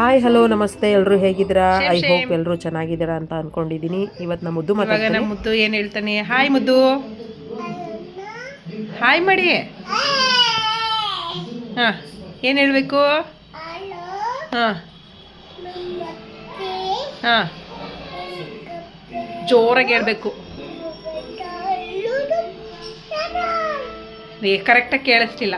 Hi hello ನಮಸ್ತೆ. ಎಲ್ಲರೂ ಹೇಗಿದ್ದೀರಾ? ಐ ಹೋಪ್ ಎಲ್ಲರೂ ಚೆನ್ನಾಗಿದ್ದೀರಾ ಅಂತ ಅನ್ಕೊಂಡಿದ್ದೀನಿ. ಇವತ್ತು ನಮ್ಮ ಮುದ್ದು ಮಾತಾಡ್ತೀನಿ. ನಮ್ಮ ಮುದ್ದು ಏನು ಹೇಳ್ತಾನೆ? ಹಾಯ್ ಮುದ್ದು. ಹಾಯ್ ಮಾಡಿ. ಹಾಂ ಏನು ಹೇಳಬೇಕು? ಹಾಂ. ಹಾಂ. ಜೋರಾಗಿ ಹೇಳಬೇಕು. ಕರೆಕ್ಟಾಗಿ ಕೇಳಿಸ್ತಿಲ್ಲ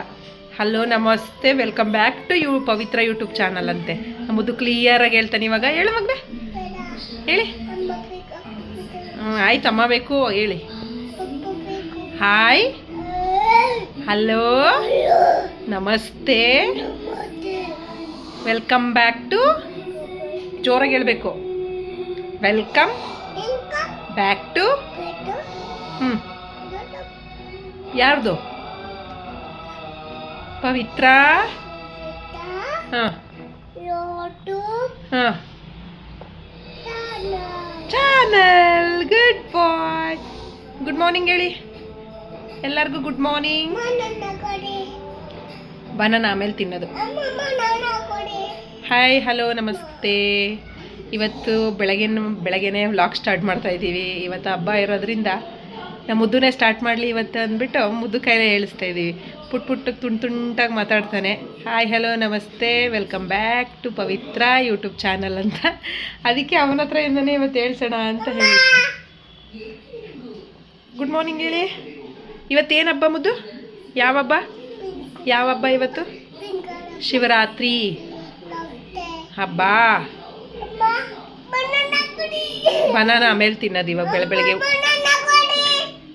ಹಲೋ, ನಮಸ್ತೆ. Welcome back to you Pavithra YouTube channel ಅಂತೆ. ನಮ್ಮದು ಕ್ಲಿಯರಾಗಿ ಹೇಳ್ತಾನೆ ಇವಾಗ. ಹೇಳು ಮಗ್ನೆ. ಹೇಳಿ. ಹ್ಞೂ ಆಯ್ತು, ಅಮ್ಮ ಬೇಕು. ಹೇಳಿ. ಹಾಯ್ ಹಲೋ ನಮಸ್ತೆ. ವೆಲ್ಕಮ್ ಬ್ಯಾಕ್ ಟು ಜೋರಾಗಿ ಹೇಳಬೇಕು. ವೆಲ್ಕಮ್ ಬ್ಯಾಕ್ ಟು ಹ್ಞೂ ಯಾರ್ದು? Pavithra? Channel good bye good morning ಹೇಳಿ. ಎಲ್ಲರಿಗೂ ಗುಡ್ ಮಾರ್ನಿಂಗ್ ಬನಾನ ಆಮೇಲೆ ತಿನ್ನೋದು. ಹಾಯ್ ಹಲೋ ನಮಸ್ತೆ. ಇವತ್ತು ಬೆಳಗ್ಗೆ ಬೆಳಗ್ಗೆನೇ ವ್ಲಾಗ್ ಸ್ಟಾರ್ಟ್ ಮಾಡ್ತಾ ಇದ್ದೀವಿ. ಇವತ್ತು ಹಬ್ಬ ಇರೋದ್ರಿಂದ ನಮ್ಮ ಮುದ್ದುನೇ ಸ್ಟಾರ್ಟ್ ಮಾಡಲಿ ಇವತ್ತು ಅಂದ್ಬಿಟ್ಟು ಮುದ್ದು ಕೈಲೇ ಹೇಳಿಸ್ತಾ ಇದ್ದೀವಿ. ಪುಟ್ ಪುಟ್ಟಕ್ಕೆ ತುಂಡು ತುಂಟಾಗಿ ಮಾತಾಡ್ತಾನೆ. ಹಾಯ್ ಹಲೋ ನಮಸ್ತೆ welcome back to Pavithra YouTube channel ಅಂತ. ಅದಕ್ಕೆ ಅವನ ಹತ್ರ ಇಂದನೇ ಇವತ್ತು ಹೇಳ್ಸೋಣ ಅಂತ ಹೇಳಿ. ಗುಡ್ ಮಾರ್ನಿಂಗ್ ಹೇಳಿ. ಇವತ್ತೇನು ಹಬ್ಬ ಮುದ್ದು? ಯಾವ ಹಬ್ಬ? ಯಾವ ಹಬ್ಬ ಇವತ್ತು? ಶಿವರಾತ್ರಿ. ಹಬ್ಬ. ಬನಾನ ಆಮೇಲೆ ತಿನ್ನೋದು ಇವಾಗ ಬೆಳೆ ಬೆಳಗ್ಗೆ.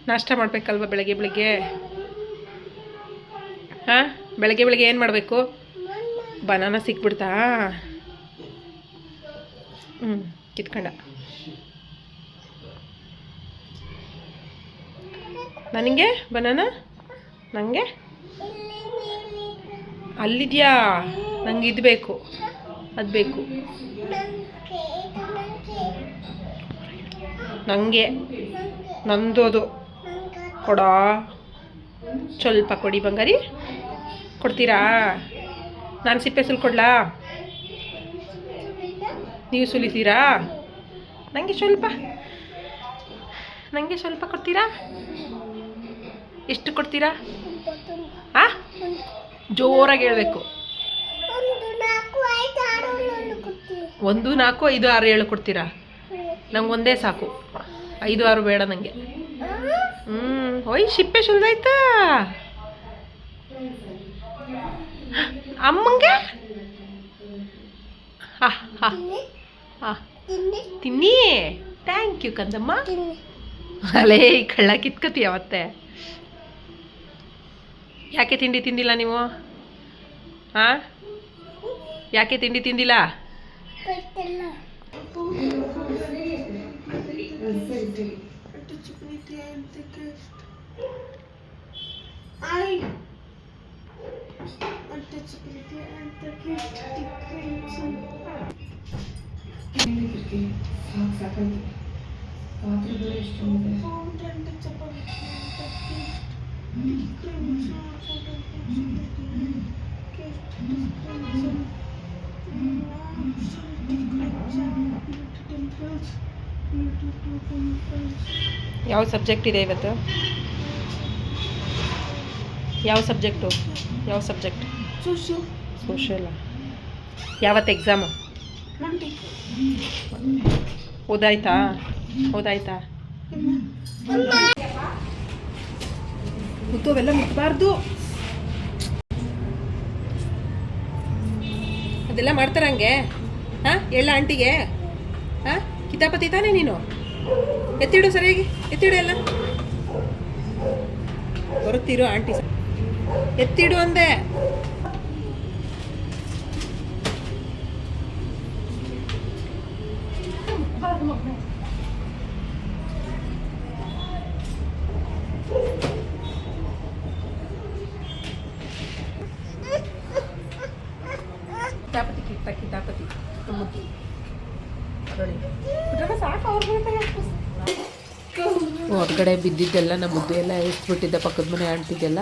ನಾಷ್ಟ ಮಾಡಬೇಕಲ್ವ ಬೆಳಗ್ಗೆ ಬೆಳಗ್ಗೆ? ಹಾಂ? ಬೆಳಗ್ಗೆ ಬೆಳಗ್ಗೆ ಏನು ಮಾಡಬೇಕು? ಬನಾನ ಸಿಕ್ಬಿಡ್ತಾ? ಹ್ಞೂ ಕಿತ್ಕೊಂಡ. ನನಗೆ ಬನಾನ ನನಗೆ ಅಲ್ಲಿದೆಯಾ? ನಂಗೆ ಇದು ಬೇಕು. ಅದು ಬೇಕು. ನನಗೆ ನಂದು ಅದು. ಕೊಡೋ. ಸ್ವಲ್ಪ ಕೊಡಿ ಬಂಗಾರಿ. ಕೊಡ್ತೀರಾ? ನಾನು ಸಿಪ್ಪೆ ಸುಲ್ ಕೊಡ್ಲಾ ನೀವು ಸುಲಿತೀರಾ? ನನಗೆ ಸ್ವಲ್ಪ ನನಗೆ ಸ್ವಲ್ಪ ಕೊಡ್ತೀರಾ? ಎಷ್ಟು ಕೊಡ್ತೀರಾ? ಆ? ಜೋರಾಗಿ ಹೇಳಬೇಕು. ಒಂದು, ನಾಲ್ಕು, ಐದು, ಆರು ಏಳು ಕೊಡ್ತೀರಾ? ನಂಗೆ ಒಂದೇ ಸಾಕು. ಐದು, ಆರು ಬೇಡ ನನಗೆ ಹ್ಞೂ ಓಯ್, ಸಿಪ್ಪೆ ಸುಲ್ದಾಯ್ತಾ? ಅಮ್ಮಂಗೆ? ಹಾ ಹಾ. ಹಾ. ತಿನ್ನಿ. ಥ್ಯಾಂಕ್ ಯು ಕಂದಮ್ಮ. ಅಲೇ ಈ ಕಳ್ಳ ಕಿತ್ಕತಿ ಮತ್ತೆ ಯಾಕೆ ತಿಂಡಿ ತಿಂದಿಲ್ಲ ನೀವು? ಹಾಂ? ಯಾಕೆ ತಿಂಡಿ ತಿಂದಿಲ್ಲ? ಯಾವ ಸಬ್ಜೆಕ್ಟ್ ಇದೆ ಇವತ್ತು ಯಾವ ಸಬ್ಜೆಕ್ಟು ಯಾವ ಸಬ್ಜೆಕ್ಟ್ ಸೋಷಿಯಲ್ ಯಾವತ್ತು ಎಕ್ಸಾಮು ಓದಾಯ್ತಾ? ಓದಾಯ್ತಾ? ಮುತ್ತು ಅವೆಲ್ಲ ಮುಟ್ಬಾರ್ದು. ಅದೆಲ್ಲ ಮಾಡ್ತಾರ ಹಂಗೆ? ಹಾಂ ಎಲ್ಲ ಆಂಟಿಗೆ. ಹಾಂ ಕಿತಾಪತಿ ತಾನೇ ನೀನು? ಎತ್ತಿಡು ಸರಿಯಾಗಿ? ಎತ್ತಿಡು ಎಲ್ಲ? ಬರುತ್ತೀರು ಆಂಟಿ? ಎತ್ತಿಡು ಅಂದೆ ಕಿತಾಪತಿ ಕಿತ್ತ ಕಿತಾಪತಿ ಮುದ್ದು ನೋಡಿ ಬಿಟ್ರೆ ಸಾಕು ಅವ್ರಿಗೆ ಹೊರಗಡೆ ಬಿದ್ದಿದ್ದೆಲ್ಲ ನಮ್ಮ ಮುದ್ದೆ ಎಲ್ಲ ಎಸ್ಬಿಟ್ಟಿದ್ದೆ ಪಕ್ಕದ ಮನೆ ಆಂಟಿದೆಲ್ಲ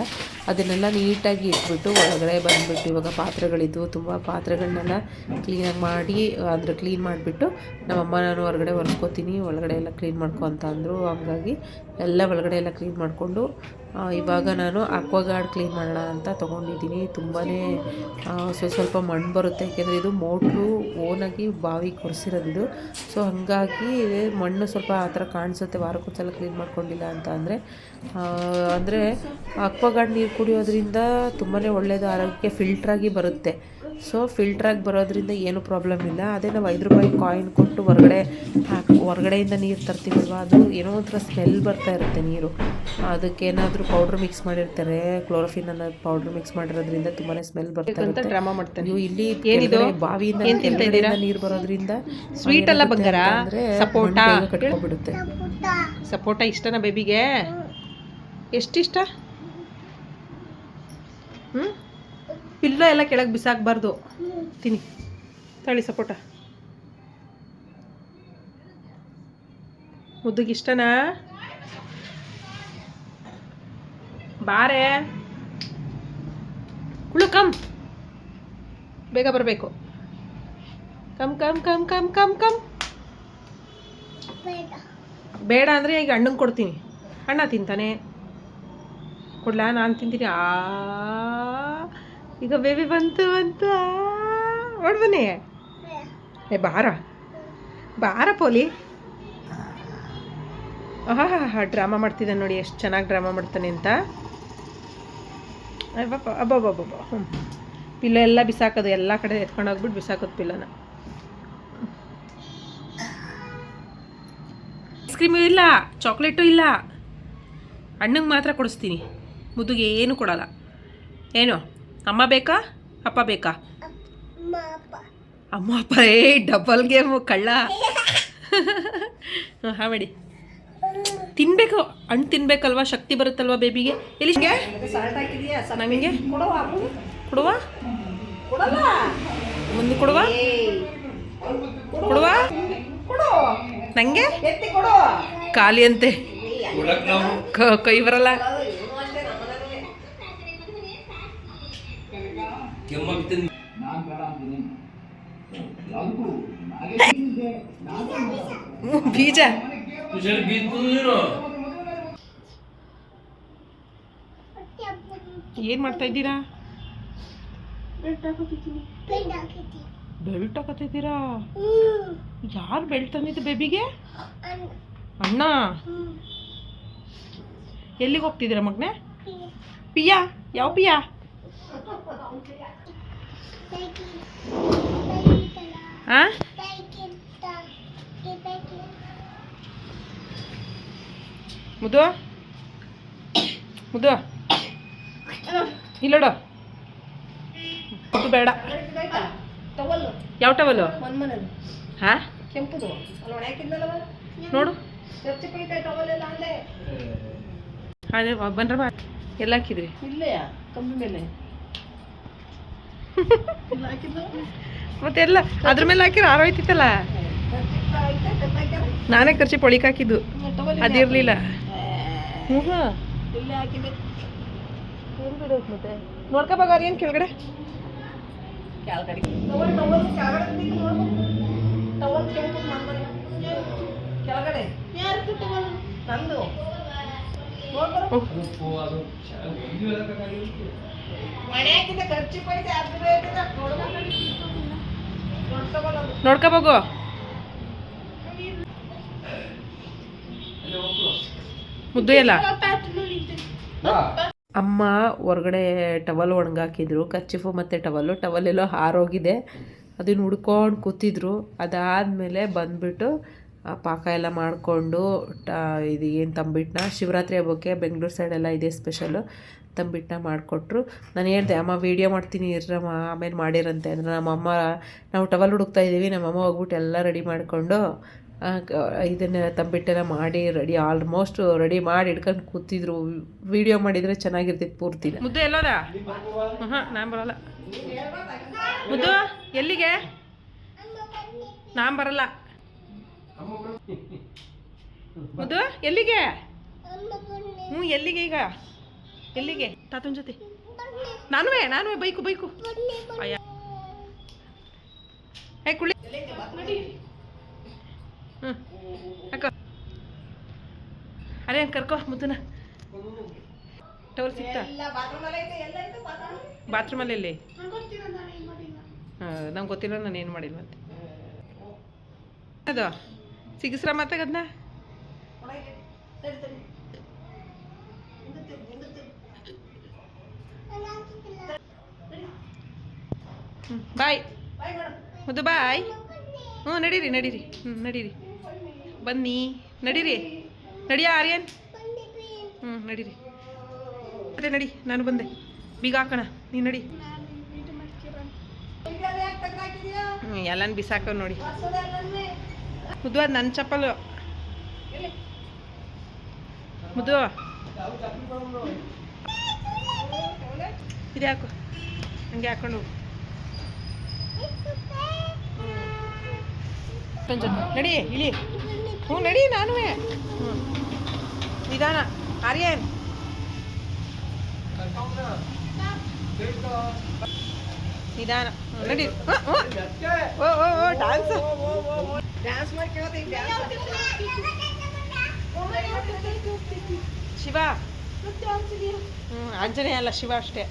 ಅದನ್ನೆಲ್ಲ ನೀಟಾಗಿ ಇಟ್ಬಿಟ್ಟು ಒಳಗಡೆ ಬಂದುಬಿಟ್ಟು ಇವಾಗ ಪಾತ್ರೆಗಳಿದ್ವು. ತುಂಬ ಪಾತ್ರೆಗಳನ್ನೆಲ್ಲ ಕ್ಲೀನಾಗಿ ಮಾಡಿ, ಅಂದರೆ ಕ್ಲೀನ್ ಮಾಡಿಬಿಟ್ಟು ನಮ್ಮಮ್ಮ ನಾನು ಹೊರಗಡೆ ಒರೆಸ್ಕೊತೀನಿ, ಒಳಗಡೆ ಎಲ್ಲ ಕ್ಲೀನ್ ಮಾಡ್ಕೊ ಅಂತ ಅಂದರು. ಹಂಗಾಗಿ ಎಲ್ಲ ಒಳಗಡೆ ಎಲ್ಲ ಕ್ಲೀನ್ ಮಾಡಿಕೊಂಡು ಇವಾಗ ನಾನು ಅಕ್ವಾಗಾರ್ಡ್ ಕ್ಲೀನ್ ಮಾಡೋಣ ಅಂತ ತೊಗೊಂಡಿದ್ದೀನಿ. ತುಂಬಾ ಸ್ವಲ್ಪ ಸ್ವಲ್ಪ ಮಣ್ಣು ಬರುತ್ತೆ. ಯಾಕೆಂದರೆ ಇದು ಮೋಟ್ರು ಓನಾಗಿ ಬಾವಿ ಕೊರೆಸಿರೋದು ಇದು. ಸೊ ಹಾಗಾಗಿ ಮಣ್ಣು ಸ್ವಲ್ಪ ಆ ಥರ ಕಾಣಿಸುತ್ತೆ. ವಾರಕ್ಕೊಂದ್ಸಲ ಕ್ಲೀನ್ ಮಾಡ್ಕೊಂಡಿಲ್ಲ ಅಂತ ಅಂದರೆ ಅಂದರೆ ಅಕ್ವಾಗಾರ್ಡ್ ನೀರು ಕುಡಿಯೋದ್ರಿಂದ ತುಂಬಾ ಒಳ್ಳೆಯದು ಆರೋಗ್ಯಕ್ಕೆ ಫಿಲ್ಟ್ರಾಗಿ ಬರುತ್ತೆ. ಸೊ ಫಿಲ್ಟ್ರಾಗಿ ಬರೋದ್ರಿಂದ ಏನು ಪ್ರಾಬ್ಲಮ್ ಇಲ್ಲ. ಅದೇ ನಾವು ಐದು ರೂಪಾಯಿ ಕಾಯಿನ್ ಕೊಟ್ಟು ಹೊರಗಡೆ ಹಾಕಿ ಹೊರಗಡೆಯಿಂದ ನೀರು ತರ್ತೀವಲ್ವ? ಅದು ಏನೋ ಒಂಥರ ಸ್ಮೆಲ್ ಬರ್ತಾ ಇರುತ್ತೆ ನೀರು. ಅದಕ್ಕೇನಾದರೂ ಪೌಡ್ರ್ ಮಿಕ್ಸ್ ಮಾಡಿರ್ತಾರೆ. ಕ್ಲೋರೋಫಿನ್ ಅನ್ನೋದು ಪೌಡ್ರ್ ಮಿಕ್ಸ್ ಮಾಡಿರೋದ್ರಿಂದ ತುಂಬಾ ಸ್ಮೆಲ್ ಬರ್ತಾ ಅಂತ ಇರುತ್ತೆ. ಡ್ರಾಮಾ ಮಾಡ್ತಾರೆ? ನೀವು ಇಲ್ಲಿ ಏನಿದು? ಬಾವಿಯಿಂದ ನೀರು ಬರೋದ್ರಿಂದ ಸ್ವೀಟ್ ಎಲ್ಲ ಬಂಗಾರ? ಸಪೋಟ? ಕಟ್ಕೊಬಿಡುತ್ತೆ ಸಪೋಟ ಇಷ್ಟನಾ ಬೇಬಿಗೆ ಎಷ್ಟಿಷ್ಟ? ಹ್ಞೂ ಪಿಲ್ಲ ಎಲ್ಲ ಕೆಳಗೆ ಬಿಸಾಕಬಾರ್ದು. ತಿನ್ನಿ. ತಳಿ ಸಪೋಟ. ಮುದ್ದುಗೆ ಇಷ್ಟನಾ? ಬಾರೆ. ಕುಳು ಕಮ್. ಬೇಗ ಬರಬೇಕು. Come come come come come come. ಬೇಡ. ಅಂದರೆ ಈಗ ಅಣ್ಣಂಗೆ ಕೊಡ್ತೀನಿ. ಅಣ್ಣ ತಿಂತಾನೆ. ಕೊಡ್ಲಾ? ನಾನು ತಿಂತೀನಿ. ಆ. ಈಗ ಬೇಬಿ ಬಂತು ಅಂತ. ಹೊಡ್ಬನ್ನಿ ಏ, ಬಾರ. ಬಾರ ಪೋಲಿ. ಆಹಾ ಡ್ರಾಮಾ ಮಾಡ್ತಿದ್ದಾನೆ ನೋಡಿ, ಎಷ್ಟು ಚೆನ್ನಾಗಿ ಡ್ರಾಮಾ ಮಾಡ್ತಾನೆ ಅಂತ. ಅಬ್ಬಬ್ಬ ಅಬ್ಬಬ್ಬಬ್ಬ ಹ್ಞೂ ಪಿಲ್ಲ ಎಲ್ಲ ಬಿಸಾಕೋದು, ಎಲ್ಲ ಕಡೆ ಎತ್ಕೊಂಡು ಹೋಗ್ಬಿಟ್ಟು ಬಿಸಾಕೋದು ಪಿಲ್ಲನ. ಐಸ್ ಕ್ರೀಮು ಇಲ್ಲ ಚಾಕ್ಲೇಟು ಇಲ್ಲ. ಅಣ್ಣಂಗೆ ಮಾತ್ರ ಕೊಡಿಸ್ತೀನಿ. ಮುದ್ದುಗೆ ಏನು ಕೊಡಲ್ಲ. ಏನು? ಅಮ್ಮ ಬೇಕಾ? ಅಪ್ಪ ಬೇಕಾ? ಅಮ್ಮ ಅಪ್ಪ. ಏ ಡಬಲ್ ಗೇಮು ಕಳ್ಳ. ಹಾಂ ಮಾಡಿ. ತಿನ್ಬೇಕು. ಹಣ್ಣು ತಿನ್ಬೇಕಲ್ವಾ? ಶಕ್ತಿ ಬರುತ್ತಲ್ವಾ ಬೇಬಿಗೆ ಎಲ್ಲಿ ನಮಗೆ ಕೊಡುವ. ಮುಂದೆ ಕೊಡುವ? ಕೊಡುವ? ನಂಗೆ? ಖಾಲಿ ಅಂತೆ. ಕ- ಕೈ ಬರಲ್ಲ ಹ್ಮ್, ಬೀಜ ಏನ್ ಮಾಡ್ತಾ ಇದ್ದೀರಾ? ಬೆಲ್ಟ್ ಹಾಕತ್ತಿದ್ದೀರಾ ಯಾರು ಬೆಲ್ಟ್ ತಂದಿದ್ದು ಬೇಬಿಗೆ ಅಣ್ಣ. ಎಲ್ಲಿಗೆ ಹೋಗ್ತಿದ್ದೀರಾ ಮಗ್ನೆ? ಪಿಯಾ? ಯಾವ ಪಿಯಾ? ಆ ಮುದ್ದು? ಮುದ್ದು? ಇಲ್ಲೋಡು. ಮುದ್ದು ಬೇಡ. ಯಾವ ಟವಲ್ಲು ಹಾ? ಕೆಂಪುದು. ನೋಡು. ಅದೇ. ಬಾ. ಎಲ್ಲ ಹಾಕಿದ್ರಿ. ಇಲ್ಲೇ ಕಂಬಿ ಮೇಲೆ. ಮತ್ತೆ ಎಲ್ಲ ಅದ್ರ ಮೇಲೆ ಹಾಕಿರ ಆರೋಯ್ತಿತ್ತಲ್ಲ ನಾನೇ ಖರ್ಚು ಪೊಳಿಕ್ ಹಾಕಿದ್ದು. ಅದಿರ್ಲಿಲ್ಲ. ಹ್ಞೂ ಹಾಂ ಇಲ್ಲೇ ಹಾಕಿದೆ ಮತ್ತೆ? ನೋಡ್ಕೋಬಾಗ ಏನು ಕೆಳಗಡೆ? ಕೆಳಗಡೆ. ನೋಡ್ಕೋಬೋಗು ಮುದ್ದು ಎಲ್ಲ. ಅಮ್ಮ ಹೊರಗಡೆ ಟವಲ್ ಒಣಗಾಕಿದ್ರು ಕಚ್ಚಿಫು ಮತ್ತು ಟವಲ್ಲು ಟವಲ್. ಎಲ್ಲೋ ಹಾರೋಗಿದೆ. ಅದನ್ನು ಹುಡ್ಕೊಂಡು ಕೂತಿದ್ರು. ಅದಾದ್ಮೇಲೆ ಬಂದ್ಬಿಟ್ಟು ಆ ಪಾಕ ಎಲ್ಲ ಮಾಡಿಕೊಂಡು ಟ ಇದು ಏನು ತಂಬಿಟ್ಟನ್ನ ಶಿವರಾತ್ರಿ ಹಬ್ಬಕ್ಕೆ ಬೆಂಗಳೂರು ಸೈಡೆಲ್ಲ ಇದೆ ಸ್ಪೆಷಲು ತಂಬಿಟ್ಟನ್ನ ಮಾಡಿಕೊಟ್ರು. ನಾನು ಹೇಳ್ದೆ, ಅಮ್ಮ ವೀಡಿಯೋ ಮಾಡ್ತೀನಿ ಇರಮ್ಮ ಆಮೇಲೆ ಮಾಡಿರಂತೆ. ಅಂದರೆ ನಮ್ಮಮ್ಮ ನಾವು ಟವಲ್ ಹುಡುಕ್ತಾ ಇದ್ದೀವಿ ನಮ್ಮಮ್ಮ ಹೋಗ್ಬಿಟ್ಟು ಎಲ್ಲ ರೆಡಿ ಮಾಡಿಕೊಂಡು ಇದನ್ನು ತಂಬಿಟ್ಟೆಲ್ಲ ಮಾಡಿ ರೆಡಿ ಆಲ್ಮೋಸ್ಟ್ ರೆಡಿ ಮಾಡಿ ಇಟ್ಕೊಂಡು ಕೂತಿದ್ರು. ವಿಡಿಯೋ ಮಾಡಿದರೆ ಚೆನ್ನಾಗಿರ್ತಿತ್ತು ಪೂರ್ತಿ. ಮುದ್ದು, ಎಲ್ಲೋದ? ಹಾಂ ನಾನು ಬರಲ್ಲ. ಮುದ್ದು, ಎಲ್ಲಿಗೆ? ನಾನು ಬರಲ್ಲ. ಮುದ್ದು, ಎಲ್ಲಿಗೆ? ಹ್ಞೂ ಎಲ್ಲಿಗೆ ಈಗ? ಎಲ್ಲಿಗೆ? ತಾತನ ಜೊತೆ. ನಾನುವೇ ನಾನುವೇ ಬೈಕು ಬೈಕು. ಅಯ್ಯ. ಏ ಕುಳಿ ಹ್ಞೂ ಅಕ್ಕ ಅರೇ ಕರ್ಕೋ ಮುದ್ದನ. ಟವಲ್ ಸಿಗ್ತಾ ಬಾತ್ರೂಮಲ್ಲಿ ಎಲ್ಲಿ ಹಾಂ ನಂಗೆ ಗೊತ್ತಿಲ್ಲ ನಾನು ಏನು ಮಾಡಿಲ್ಲ ಮತ್ತೆ ಅದು ಸಿಗಿಸ್ರ ಮಾತಾಗದ್ನ ಬಾಯ್. ಮುದ್ದು ಬಾಯ್. ಹ್ಞೂ, ನಡೀರಿ ನಡೀರಿ. ಹ್ಞೂ, ನಡೀರಿ. ಬನ್ನಿ. ನಡೀರಿ. ನಡಿಯಾ ಆರ್ಯನ್? ಹ್ಞೂ, ನಡೀರಿ. ಅದೇ ನಡಿ, ನಾನು ಬಂದೆ. ಬೀಗ ಹಾಕೋಣ. ನೀನು ನಡಿ. ಹ್ಞೂ, ಎಲ್ಲನ ಬಿಸಾಕವ್ ನೋಡಿ. ಮುದ್ದು, ಅದು ನನ್ನ ಚಪ್ಪಲು. ಮುದ್ದು. ಇದು ಹಾಕು. ಹಂಗೆ ಹಾಕೊಂಡು ಹೋಗು. ನಡಿ ಇಳಿ. ಹ್ಞೂ ನಡಿ ನಾನು ಹ್ಞೂ ನಿಧಾನ. ಆರ್ಯನ್. ನಿಧಾನ. ನಡಿ. ಓ ಓ ಓ ಡ್ಯಾನ್ಸ್ ಡ್ಯಾನ್ಸ್ ಮಾಡಿ ಶಿವ. ಹ್ಞೂ ಆಂಜನೇಯ ಅಲ್ಲ ಶಿವ ಅಷ್ಟೇ.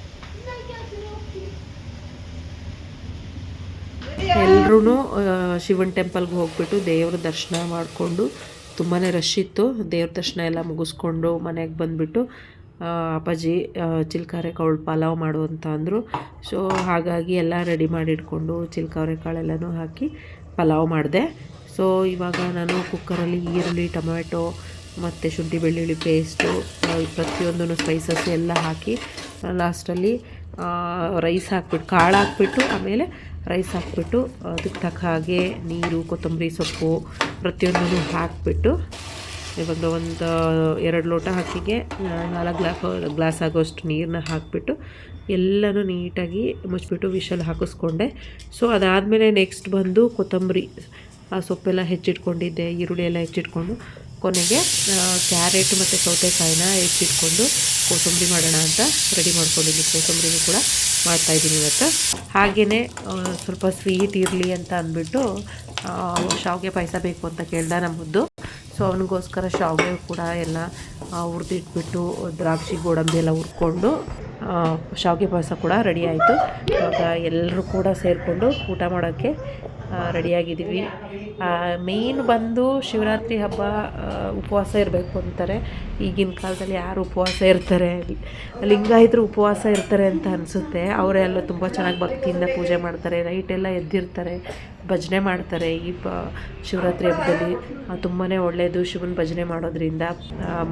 ಎಲ್ಲರೂ ಶಿವನ್ ಟೆಂಪಲ್ಗೆ ಹೋಗ್ಬಿಟ್ಟು ದೇವ್ರ ದರ್ಶನ ಮಾಡಿಕೊಂಡು ತುಂಬಾ ರಶ್ ಇತ್ತು. ದೇವ್ರ ದರ್ಶನ ಎಲ್ಲ ಮುಗಿಸ್ಕೊಂಡು ಮನೆಗೆ ಬಂದುಬಿಟ್ಟು ಅಪ್ಪಾಜಿ ಚಿಲ್ಕಾರೆ ಕಾಳು ಪಲಾವ್ ಮಾಡು ಅಂತ ಅಂದರು. ಸೊ ಹಾಗಾಗಿ ಎಲ್ಲ ರೆಡಿ ಮಾಡಿ ಇಟ್ಕೊಂಡು ಚಿಲ್ಕಾರೆ ಕಾಳೆಲ್ಲನೂ ಹಾಕಿ ಪಲಾವ್ ಮಾಡಿದೆ. ಸೊ ಇವಾಗ ನಾನು ಕುಕ್ಕರಲ್ಲಿ ಈರುಳ್ಳಿ ಟೊಮೆಟೊ ಮತ್ತು ಶುಂಠಿ, ಬೆಳ್ಳುಳ್ಳಿ ಪೇಸ್ಟು ಪ್ರತಿಯೊಂದು ಸ್ಪೈಸಸ್ ಎಲ್ಲ ಹಾಕಿ ಲಾಸ್ಟಲ್ಲಿ ರೈಸ್ ಹಾಕ್ಬಿಟ್ಟು, ಕಾಳು ಹಾಕ್ಬಿಟ್ಟು, ಆಮೇಲೆ ರೈಸ್ ಹಾಕ್ಬಿಟ್ಟು, ಅದಕ್ಕೆ ತಕ್ಕ ಹಾಗೆ ನೀರು, ಕೊತ್ತಂಬರಿ ಸೊಪ್ಪು, ಪ್ರತಿಯೊಂದನ್ನು ಹಾಕಿಬಿಟ್ಟು, ಇವಾಗ ಒಂದು ಎರಡು ಲೋಟ ಹಾಕಿಗೆ ನಾಲ್ಕು ಗ್ಲಾಸ್ ಗ್ಲಾಸ್ ಆಗೋಷ್ಟು ನೀರನ್ನ ಹಾಕಿಬಿಟ್ಟು, ಎಲ್ಲನೂ ನೀಟಾಗಿ ಮುಚ್ಚಿಬಿಟ್ಟು ವಿಷಲ್ ಹಾಕಿಸ್ಕೊಂಡೆ. ಸೊ ಅದಾದಮೇಲೆ ನೆಕ್ಸ್ಟ್ ಬಂದು ಕೊತ್ತಂಬರಿ, ಆ, ಸೊಪ್ಪೆಲ್ಲ ಹೆಚ್ಚಿಟ್ಕೊಂಡಿದ್ದೆ, ಈರುಳ್ಳಿ ಎಲ್ಲ ಹೆಚ್ಚಿಟ್ಕೊಂಡು ಕೊನೆಗೆ ಕ್ಯಾರೆಟ್ ಮತ್ತು ಸೌತೆಕಾಯಿನ ಹೆಚ್ಚಿಟ್ಕೊಂಡು ಕೋಸಂಬರಿ ಮಾಡೋಣ ಅಂತ ರೆಡಿ ಮಾಡ್ಕೊಂಡಿದ್ದೀನಿ. ಕೋಸಂಬರಿನೂ ಕೂಡ ಮಾಡ್ತಾಯಿದ್ದೀನಿ ಇವತ್ತು. ಹಾಗೆಯೇ ಸ್ವಲ್ಪ ಸ್ವೀಟ್ ಇರಲಿ ಅಂತ ಅಂದ್ಬಿಟ್ಟು ಶಾವಿಗೆ ಪಾಯಸ ಬೇಕು ಅಂತ ಕೇಳ್ದ ನಮ್ಮದ್ದು ಸೊ ಅವನಿಗೋಸ್ಕರ ಶಾವಿಗೆ ಕೂಡ ಎಲ್ಲ ಹುರಿದಿಟ್ಬಿಟ್ಟು, ದ್ರಾಕ್ಷಿ, ಗೋಡಂಬಿ ಎಲ್ಲ ಹುರ್ಕೊಂಡು ಶಾವಿಗೆ ಪಾಯಸ ಕೂಡ ರೆಡಿ ಆಯಿತು. ಇವಾಗ ಎಲ್ಲರೂ ಕೂಡ ಸೇರಿಕೊಂಡು ಊಟ ಮಾಡೋಕ್ಕೆ ರೆಡಿಯಾಗಿದ್ದೀವಿ. ಮೇನ್ ಬಂದು ಶಿವರಾತ್ರಿ ಹಬ್ಬ ಉಪವಾಸ ಇರಬೇಕು ಅಂತಾರೆ. ಈಗಿನ ಕಾಲದಲ್ಲಿ ಯಾರು ಉಪವಾಸ ಇರ್ತಾರೆ? ಲಿಂಗಾಯಿತರು ಉಪವಾಸ ಇರ್ತಾರೆ ಅಂತ ಅನಿಸುತ್ತೆ. ಅವರೆಲ್ಲ ತುಂಬ ಚೆನ್ನಾಗಿ ಭಕ್ತಿಯಿಂದ ಪೂಜೆ ಮಾಡ್ತಾರೆ. ನೈಟೆಲ್ಲ ಎದ್ದಿರ್ತಾರೆ. ಭಜನೆ ಮಾಡ್ತಾರೆ ಈ ಪ ಶಿವರಾತ್ರಿ ಹಬ್ಬದಲ್ಲಿ. ತುಂಬಾ ಒಳ್ಳೆಯದು ಶಿವನ ಭಜನೆ ಮಾಡೋದ್ರಿಂದ.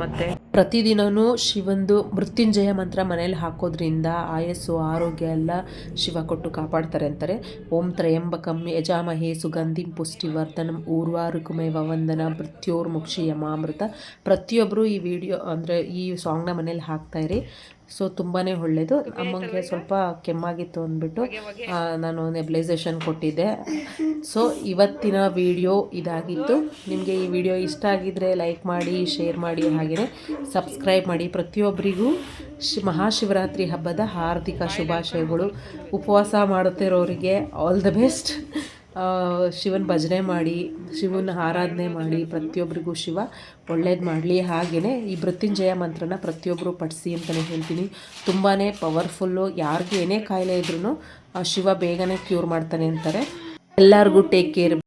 ಮತ್ತು ಪ್ರತಿದಿನವೂ ಶಿವಂದು ಮೃತ್ಯುಂಜಯ ಮಂತ್ರ ಮನೇಲಿ ಹಾಕೋದ್ರಿಂದ ಆಯಸ್ಸು, ಆರೋಗ್ಯ ಎಲ್ಲ ಶಿವ ಕೊಟ್ಟು ಕಾಪಾಡ್ತಾರೆ ಅಂತಾರೆ. ಓಂ ತ್ರಯಂಬಕಂ ಯಜಾಮಹೇ ಸುಗಂಧಿಂ ಪುಷ್ಟಿವರ್ಧನಂ ಊರ್ವಾರುಕುಮೇವ ವಂದನ ಮೃತ್ಯೋರ್ಮುಕ್ಷಿ ಯಮಾಮೃತ ಪ್ರತಿಯೊಬ್ಬರು ಈ ವಿಡಿಯೋ, ಅಂದರೆ ಈ ಸಾಂಗ್ನ ಮನೇಲಿ ಹಾಕ್ತಾಯಿರಿ ಸೊ ತುಂಬಾ ಒಳ್ಳೆಯದು ಅಮ್ಮಂಗೆ ಸ್ವಲ್ಪ ಕೆಮ್ಮಾಗಿತ್ತು ಅಂದ್ಬಿಟ್ಟು ನಾನು ನೆಬ್ಲೈಸೇಷನ್ ಕೊಟ್ಟಿದ್ದೆ. ಸೊ ಇವತ್ತಿನ ವಿಡಿಯೋ ಇದಾಗಿತ್ತು. ನಿಮಗೆ ಈ ವಿಡಿಯೋ ಇಷ್ಟ ಆಗಿದ್ದರೆ ಲೈಕ್ ಮಾಡಿ ಶೇರ್ ಮಾಡಿ ಹಾಗೆಯೇ ಸಬ್ಸ್ಕ್ರೈಬ್ ಮಾಡಿ. ಪ್ರತಿಯೊಬ್ಬರಿಗೂ ಶಿ ಮಹಾಶಿವರಾತ್ರಿ ಹಬ್ಬದ ಹಾರ್ದಿಕ ಶುಭಾಶಯಗಳು. ಉಪವಾಸ ಮಾಡುತ್ತಿರೋರಿಗೆ ಆಲ್ ದ ಬೆಸ್ಟ್ ಶಿವನ ಭಜನೆ ಮಾಡಿ, ಶಿವನ ಆರಾಧನೆ ಮಾಡಿ ಪ್ರತಿಯೊಬ್ಬರಿಗೂ ಶಿವ ಒಳ್ಳೇದು ಮಾಡಲಿ ಹಾಗೆಯೇ ಈ ಮೃತ್ಯುಂಜಯ ಮಂತ್ರನ ಪ್ರತಿಯೊಬ್ಬರು ಪಡಿಸಿ ಅಂತಲೇ ಹೇಳ್ತೀನಿ. ತುಂಬಾ ಪವರ್ಫುಲ್ಲು ಯಾರಿಗೂ ಏನೇ ಕಾಯಿಲೆ ಇದ್ರೂ ಶಿವ ಬೇಗನೆ ಕ್ಯೂರ್ ಮಾಡ್ತಾನೆ ಅಂತಾರೆ. ಎಲ್ಲರಿಗೂ ಟೇಕ್ ಕೇರ್